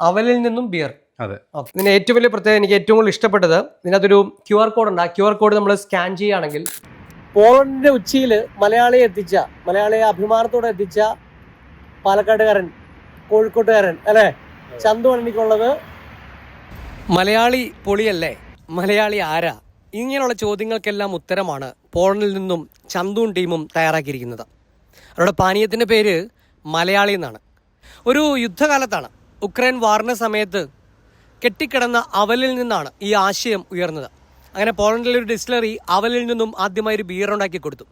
അവലിൽ നിന്നും ബിയർ അതെ. ഇതിന് ഏറ്റവും വലിയ പ്രത്യേകത എനിക്ക് ഏറ്റവും കൂടുതൽ ഇഷ്ടപ്പെട്ടത് ഇതിനകത്തൊരു ക്യു ആർ കോഡ് ഉണ്ട്. ആ ക്യു ആർ കോഡ് നമ്മൾ സ്കാൻ ചെയ്യുകയാണെങ്കിൽ പോളണ്ടിന്റെ ഉച്ചിയിൽ മലയാളിയെ എത്തിച്ച മലയാളിയെ അഭിമാനത്തോടെ എത്തിച്ച പാലക്കാട്ടുകാരൻ കോഴിക്കോട്ടുകാരൻ അല്ലേ? ചന്തു എനിക്കുള്ളത്. മലയാളി പൊളിയല്ലേ? മലയാളി ആരാ? ഇങ്ങനെയുള്ള ചോദ്യങ്ങൾക്കെല്ലാം ഉത്തരമാണ് പോളണ്ടിൽ നിന്നും ചന്തുവും ടീമും തയ്യാറാക്കിയിരിക്കുന്നത്. അവരുടെ പാനീയത്തിന്റെ പേര് മലയാളി എന്നാണ്. ഒരു യുദ്ധകാലത്താണ്. ഉക്രൈൻ വാറിന് സമയത്ത് കെട്ടിക്കിടന്ന അവലിൽ നിന്നാണ് ഈ ആശയം ഉയർന്നത്. അങ്ങനെ പോളണ്ടിലെ ഒരു ഡിസ്റ്റിലറി അവലിൽ നിന്നും ആദ്യമായി ഒരു ബിയർ ഉണ്ടാക്കി കൊടുത്തു.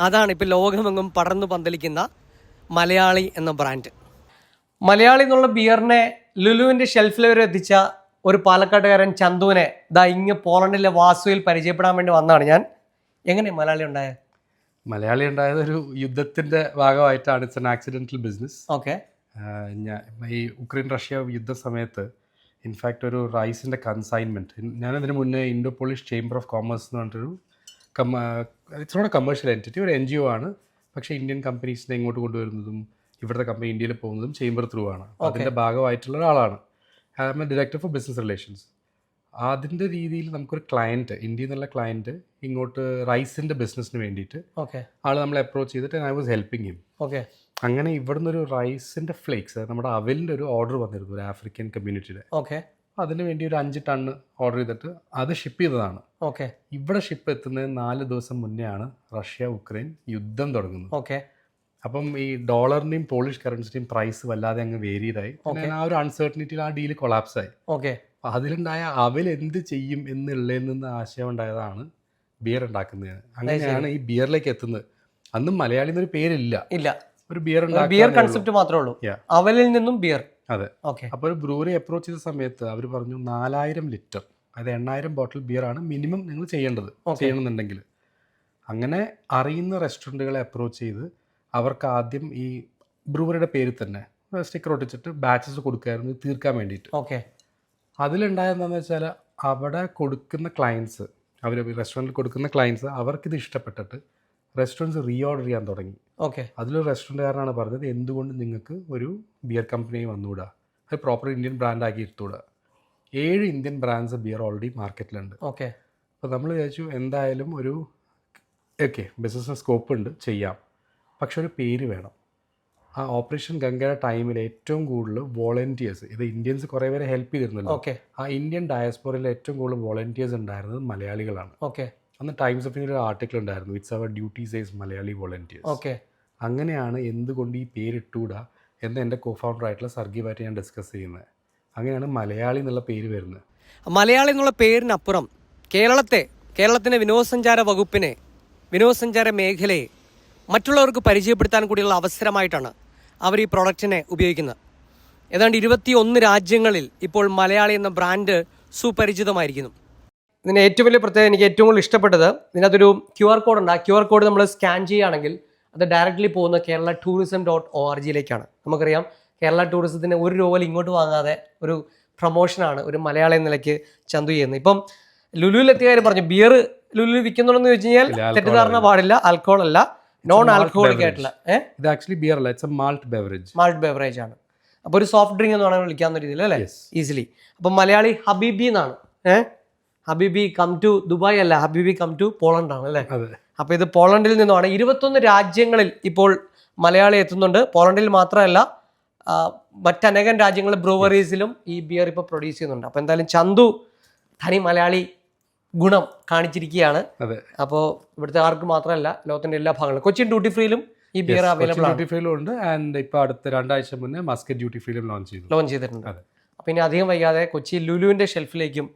അതാണ് ഇപ്പോൾ ലോകമെങ്ങും പടർന്നു പന്തലിക്കുന്ന മലയാളി എന്ന ബ്രാൻഡ് മലയാളി എന്നുള്ള ബിയറിനെ ലുലുവിന്റെ ഷെൽഫിൽ വരെ എത്തിച്ച ഒരു പാലക്കാട്ടുകാരൻ ചന്തുവിനെ ദാ ഇങ്ങ് പോളണ്ടിലെ വാസുവിൽ പരിചയപ്പെടാൻ വേണ്ടി വന്നതാണ് ഞാൻ. എങ്ങനെ മലയാളി ഉണ്ടായത് മലയാളി ഉണ്ടായത് ഒരു യുദ്ധത്തിന്റെ ഭാഗമായിട്ടാണ്. It's an accidental business okay ഞാൻ ഈ ഉക്രൈൻ റഷ്യ യുദ്ധ സമയത്ത് ഇൻഫാക്റ്റ് ഒരു റൈസിന്റെ കൺസൈൻമെന്റ് ഞാനതിന് മുന്നേ Indo Polish chamber of commerce എന്ന് പറഞ്ഞിട്ടൊരു it's not a commercial entity ഒരു എൻ ജി ഒ ആണ്. പക്ഷേ ഇന്ത്യൻ കമ്പനീസിനെ ഇങ്ങോട്ട് കൊണ്ടുവരുന്നതും ഇവിടുത്തെ കമ്പനി ഇന്ത്യയിൽ പോകുന്നതും ചേംബർ ത്രൂ ആണ്. അതിന്റെ ഭാഗമായിട്ടുള്ള ഒരാളാണ്. I am a director for business relations അതിന്റെ രീതിയിൽ നമുക്കൊരു ക്ലയന്റ് ഇന്ത്യയിൽ നിന്നുള്ള ക്ലയന്റ് ഇങ്ങോട്ട് റൈസിന്റെ ബിസിനസ്സിന് വേണ്ടിയിട്ട് ഓക്കെ ആൾ നമ്മളെ അപ്രോച്ച് ചെയ്തിട്ട് I was helping him okay അങ്ങനെ ഇവിടുന്ന് ഒരു റൈസിന്റെ ഫ്ലേക്സ് നമ്മുടെ അവലിന്റെ ഒരു ഓർഡർ വന്നിരുന്നു ഒരു ആഫ്രിക്കൻ കമ്മ്യൂണിറ്റിയുടെ ഓക്കെ അതിന് വേണ്ടി ഒരു അഞ്ച് ടണ്ണ് ഓർഡർ ചെയ്തിട്ട് അത് ഷിപ്പ് ചെയ്തതാണ്. ഓക്കെ ഇവിടെ ഷിപ്പ് എത്തുന്നത് നാല് ദിവസം മുന്നേ ആണ് റഷ്യ ഉക്രൈൻ യുദ്ധം തുടങ്ങുന്നത്. ഓക്കെ അപ്പം ഈ ഡോളറിന്റെയും പോളിഷ് കറൻസിന്റെയും പ്രൈസ് വല്ലാതെ അങ്ങ് വേരിയതായി. ആ ഒരു അൺസർട്ടനിറ്റിയിൽ ആ ഡീൽ കൊളാപ്സ് ആയി. ഓക്കെ അതിലുണ്ടായ അവൽ എന്ത് ചെയ്യും എന്നുള്ളതിൽ നിന്ന് ആശയം ഉണ്ടായതാണ് ബിയർ ഉണ്ടാക്കുന്നത്. അങ്ങനെയാണ് ഈ ബിയറിലേക്ക് എത്തുന്നത്. അന്നും മലയാളി എന്നൊരു പേരില്ല. ഇല്ല. ഒരു ബിയർ ബിയർ കൺസെപ്റ്റ് മാത്രമേ ഉള്ളൂ. അവലിൽ നിന്നും ബിയർ അതെ. ഓക്കെ അപ്പോൾ ഒരു ബ്രൂവറി അപ്രോച്ച് ചെയ്ത സമയത്ത് അവർ പറഞ്ഞു നാലായിരം ലിറ്റർ അതായത് എണ്ണായിരം ബോട്ടിൽ ബിയർ ആണ് മിനിമം നിങ്ങൾ ചെയ്യേണ്ടത്. ചെയ്യണമെന്നുണ്ടെങ്കിൽ. അങ്ങനെ അറിയുന്ന റെസ്റ്റോറന്റുകളെ അപ്രോച്ച് ചെയ്ത് അവർക്ക് ആദ്യം ഈ ബ്രൂവറിയുടെ പേര് തന്നെ സ്റ്റിക്കർ ഒട്ടിച്ചിട്ട് ബാച്ചസ് കൊടുക്കായിരുന്നു തീർക്കാൻ വേണ്ടിയിട്ട്. ഓക്കെ അതിലുണ്ടായെന്താണെന്ന് വെച്ചാൽ അവിടെ കൊടുക്കുന്ന ക്ലയൻസ് അവർ റെസ്റ്റോറന്റിൽ കൊടുക്കുന്ന ക്ലയൻസ് അവർക്കിത് ഇഷ്ടപ്പെട്ടിട്ട് റെസ്റ്റോറന്റ്സ് റീ ഓർഡർ ചെയ്യാൻ തുടങ്ങി. ഓക്കെ അതിലൊരു റെസ്റ്റോറന്റുകാരനാണ് പറഞ്ഞത് എന്തുകൊണ്ട് നിങ്ങൾക്ക് ഒരു ബിയർ കമ്പനി വന്നുകൂടാ? അത് പ്രോപ്പർ ഇന്ത്യൻ ബ്രാൻഡാക്കി എടുത്തുകൂടാ? ഏഴ് ഇന്ത്യൻ ബ്രാൻഡ്സ് ബിയർ ഓൾറെഡി മാർക്കറ്റിലുണ്ട് ഓക്കെ അപ്പോൾ നമ്മൾ വിചാരിച്ചു എന്തായാലും ഒരു ഓക്കെ ബിസിനസ് സ്കോപ്പ് ഉണ്ട് ചെയ്യാം. പക്ഷെ ഒരു പേര് വേണം. ആ ഓപ്പറേഷൻ ഗംഗയുടെ ടൈമിൽ ഏറ്റവും കൂടുതൽ വോളണ്ടിയേഴ്സ് ഇത് ഇന്ത്യൻസ് കുറേ പേരെ ഹെൽപ്പ് ചെയ്തിരുന്നല്ലോ. ഓക്കെ ആ ഇന്ത്യൻ ഡയസ്പോറയിൽ ഏറ്റവും കൂടുതൽ വോളണ്ടിയേഴ്സ് ഉണ്ടായിരുന്നത് മലയാളികളാണ്. ഓക്കെ അന്ന് ടൈംസ് ഓഫ് ഇന്ത്യ ഒരു ആർട്ടിക്കിൾ ഉണ്ടായിരുന്നു. It's our duties as Malayali volunteers okay അങ്ങനെയാണ് എന്തുകൊണ്ട് ഈ പേരിട്ടൂടാ എന്ന് എന്റെ കോ ഫൗണ്ടർ ആയിട്ടുള്ള സർഗീവായിട്ട് ഞാൻ ഡിസ്കസ് ചെയ്യുന്നത്. അങ്ങനെയാണ് മലയാളി എന്നുള്ള പേര് വരുന്നത്. മലയാളി എന്നുള്ള പേരിനപ്പുറം കേരളത്തെ കേരളത്തിന്റെ വിനോദസഞ്ചാര വകുപ്പിനെ വിനോദസഞ്ചാര മേഖലയെ മറ്റുള്ളവർക്ക് പരിചയപ്പെടുത്താൻ കൂടിയുള്ള അവസരമായിട്ടാണ് അവർ ഈ പ്രോഡക്റ്റിനെ ഉപയോഗിക്കുന്നത്. ഏതാണ്ട് ഇരുപത്തി ഒന്ന് രാജ്യങ്ങളിൽ ഇപ്പോൾ മലയാളി എന്ന ബ്രാൻഡ് സുപരിചിതമായിരിക്കുന്നു. ഇതിന് ഏറ്റവും വലിയ പ്രത്യേകത എനിക്ക് ഏറ്റവും കൂടുതൽ ഇഷ്ടപ്പെട്ടത് ഇതിനകത്തൊരു ക്യു ആർ കോഡ് ഉണ്ട്. ആ ക്യു ആർ കോഡ് നമ്മൾ സ്കാൻ ചെയ്യുകയാണെങ്കിൽ അത് ഡയറക്റ്റ്ലി പോകുന്ന Kerala tourism dot O R ജിയിലേക്കാണ് നമുക്കറിയാം കേരള ടൂറിസത്തിന് ഒരു രൂപ ഇങ്ങോട്ട് വാങ്ങാതെ ഒരു പ്രൊമോഷനാണ് ഒരു മലയാളി നിലയ്ക്ക് ചന്തു ചെയ്യുന്നത്. ഇപ്പം ലുലുവിലെത്തിയ കാര്യം പറഞ്ഞു. ബിയർ ലുലു വിൽക്കുന്നുണ്ടെന്ന് ചോദിച്ചു കഴിഞ്ഞാൽ തെറ്റിദ്ധാരണ പാടില്ല. ആൽക്കോൾ അല്ല. Non alcoholic. ആയിട്ടുള്ള ഇത് ആക്ച്വലി ബിയർ അല്ല. It's a malt beverage malt beverage ആണ്. അപ്പോൾ ഒരു സോഫ്റ്റ് ഡ്രിങ്ക് എന്ന് വേണമെങ്കിൽ വിളിക്കാവുന്ന രീതിയിൽ അല്ലേ? ഈസിലി അപ്പം മലയാളി ഹബീബി എന്നാണ് ഏഹ് ഹബീബി കം ടു ദുബായ് അല്ല ഹബീബി കം ടു പോളണ്ട് ആണ് അല്ലേ? അപ്പൊ അപ്പോൾ ഇത് പോളണ്ടിൽ നിന്നുമാണ്. ഇരുപത്തൊന്ന് രാജ്യങ്ങളിൽ ഇപ്പോൾ മലയാളി എത്തുന്നുണ്ട്. പോളണ്ടിൽ മാത്രമല്ല മറ്റനേകം രാജ്യങ്ങളിൽ ബ്രൂവറീസിലും ഈ ബിയർ ഇപ്പോൾ പ്രൊഡ്യൂസ് ചെയ്യുന്നുണ്ട്. അപ്പോൾ എന്തായാലും ചന്തു തനി മലയാളി ഗുണം കാണിച്ചിരിക്കുകയാണ്. അപ്പോൾ ഇവിടുത്തെ ആർക്ക് മാത്രമല്ല ലോകത്തിന്റെ എല്ലാ ഭാഗങ്ങളും കൊച്ചിൻ ഡ്യൂട്ടി ഫ്രീയിലും ഈ ബിയർ അവൈലബിൾ ഡ്യൂട്ടി ഫ്രീയിലും ഉണ്ട്. ആൻഡ് ഇപ്പോൾ അടുത്ത രണ്ടാഴ്ച മുന്നേ മസ്കറ്റ് ഡ്യൂട്ടി ഫ്രീയിലും ലോഞ്ച് ചെയ്തു. ലോഞ്ച് ചെയ്തിട്ടുണ്ട്. അപ്പൊ ഇനി അധികം വൈകാതെ കൊച്ചി ലുലുവിന്റെ ഷെൽഫിലേക്കും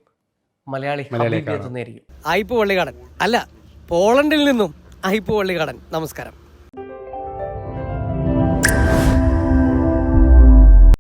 മലയാളി എത്തുന്നതായിരിക്കും. ഐപ്പ് പള്ളിക്കാടൻ. അല്ല പോളണ്ടിൽ നിന്നും ഐപ്പ് പള്ളിക്കാടൻ. നമസ്കാരം.